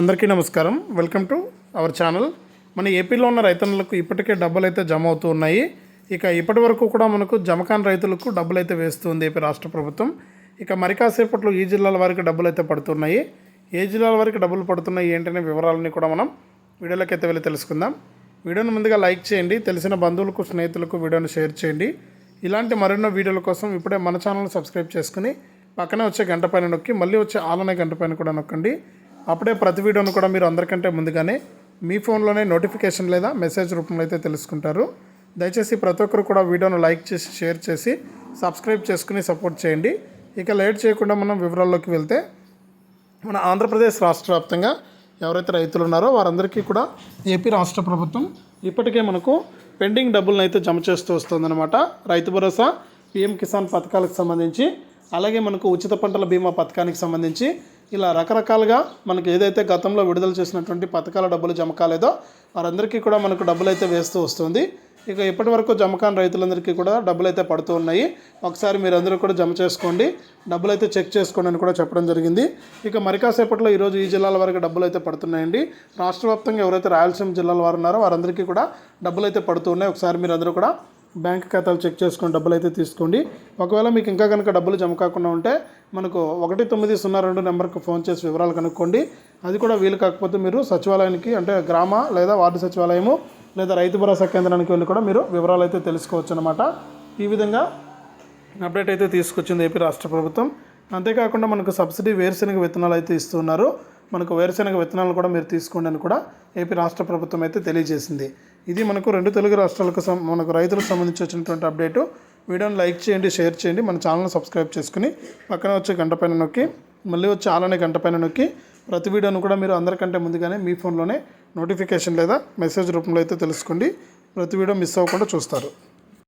అందరికీ నమస్కారం. Welcome to our channel. మన ఏపీలో ఉన్న రైతన్నులకు ఇప్పటికే డబ్బులు అయితే జమ అవుతూ ఉన్నాయి. ఇక ఇప్పటి వరకు కూడా మనకు జమకాన్ రైతులకు డబ్బులు అయితే వేస్తుంది ఏపీ రాష్ట్ర ప్రభుత్వం. ఇక మరి కాసేపట్లో ఈ జిల్లాల వారికి డబ్బులు అయితే పడుతున్నాయి. ఏ జిల్లాల వారికి డబ్బులు పడుతున్నాయి ఏంటనే వివరాలని కూడా మనం వీడియోలోకి అయితే వెళ్ళి తెలుసుకుందాం. వీడియోను ముందుగా లైక్ చేయండి తెలిసిన బంధువులకు స్నేహితులకు వీడియోను షేర్ చేయండి. ఇలాంటి మరెన్నో వీడియోల కోసం ఇప్పుడే మన ఛానల్ సబ్స్క్రైబ్ చేసుకుని పక్కనే వచ్చే గంట పైన నొక్కి మళ్ళీ వచ్చే ఆలనే గంట పైన కూడా నొక్కండి. అప్పుడే ప్రతి వీడియోను కూడా మీరు అందరికంటే ముందుగానే మీ ఫోన్లోనే నోటిఫికేషన్ లేదా మెసేజ్ రూపంలో అయితే తెలుసుకుంటారు. దయచేసి ప్రతి ఒక్కరు కూడా వీడియోను లైక్ చేసి షేర్ చేసి సబ్స్క్రైబ్ చేసుకుని సపోర్ట్ చేయండి. ఇక లేట్ చేయకుండా మనం వివరాల్లోకి వెళ్తే మన ఆంధ్రప్రదేశ్ రాష్ట్ర వ్యాప్తంగా ఎవరైతే రైతులు ఉన్నారో వారందరికీ కూడా ఏపీ రాష్ట్ర ప్రభుత్వం ఇప్పటికే మనకు పెండింగ్ డబ్బులను అయితే జమ చేస్తూ వస్తుందన్నమాట. రైతు భరోసా పిఎం కిసాన్ పథకాలకు సంబంధించి అలాగే మనకు ఉచిత పంటల బీమా పథకానికి సంబంధించి ఇలా రకరకాలుగా మనకి ఏదైతే గతంలో విడుదల చేసినటువంటి పథకాల డబ్బులు జమ కాలేదో వారందరికీ కూడా మనకు డబ్బులు అయితే వేస్తూ వస్తుంది. ఇక ఇప్పటి వరకు జమ కాని రైతులందరికీ కూడా డబ్బులు అయితే పడుతూ ఉన్నాయి. ఒకసారి మీరందరూ కూడా జమ చేసుకోండి. డబ్బులు అయితే చెక్ చేసుకోండి అని కూడా చెప్పడం జరిగింది. ఇక మరి కాసేపట్లో ఈరోజు ఈ జిల్లాల వరకు డబ్బులు అయితే పడుతున్నాయండి. రాష్ట్ర వ్యాప్తంగా ఎవరైతే రాయలసీమ జిల్లాల వారు ఉన్నారో వారందరికీ కూడా డబ్బులు అయితే పడుతున్నాయి ఒకసారి మీరందరూ కూడా బ్యాంక్ ఖాతాలు చెక్ చేసుకొని డబ్బులు అయితే తీసుకోండి. ఒకవేళ మీకు ఇంకా కనుక డబ్బులు జమ కాకుండా ఉంటే మనకు ఒకటి తొమ్మిది సున్నా రెండు నెంబర్కి ఫోన్ చేసి వివరాలు కనుక్కోండి. అది కూడా వీలు కాకపోతే మీరు సచివాలయానికి అంటే గ్రామ లేదా వార్డు సచివాలయము లేదా రైతు భరోసా కేంద్రానికి వెళ్ళి కూడా మీరు వివరాలు అయితే తెలుసుకోవచ్చు అనమాట ఈ విధంగా అప్డేట్ అయితే తీసుకొచ్చింది ఏపీ రాష్ట్ర ప్రభుత్వం. అంతేకాకుండా మనకు సబ్సిడీ వేరుశెనగ విత్తనాలు అయితే ఇస్తున్నారు. మనకు వేరుశెనగ విత్తనాలు కూడా మీరు తీసుకోండి అని కూడా ఏపీ రాష్ట్ర ప్రభుత్వం అయితే తెలియజేసింది. ఇది మనకు రెండు తెలుగు రాష్ట్రాలకు సం- మనకు రైతులకు సంబంధించి వచ్చినటువంటి అప్డేటు. వీడియోని లైక్ చేయండి షేర్ చేయండి. మన ఛానల్ని సబ్స్క్రైబ్ చేసుకుని పక్కన వచ్చే గంట పైన నొక్కి మళ్ళీ వచ్చే ఆలనే గంట పైన నొక్కి ప్రతి వీడియోను కూడా మీరు అందరికంటే ముందుగానే మీ ఫోన్లోనే నోటిఫికేషన్ లేదా మెసేజ్ రూపంలో అయితే తెలుసుకోండి. ప్రతి వీడియో మిస్ అవ్వకుండా చూస్తారు.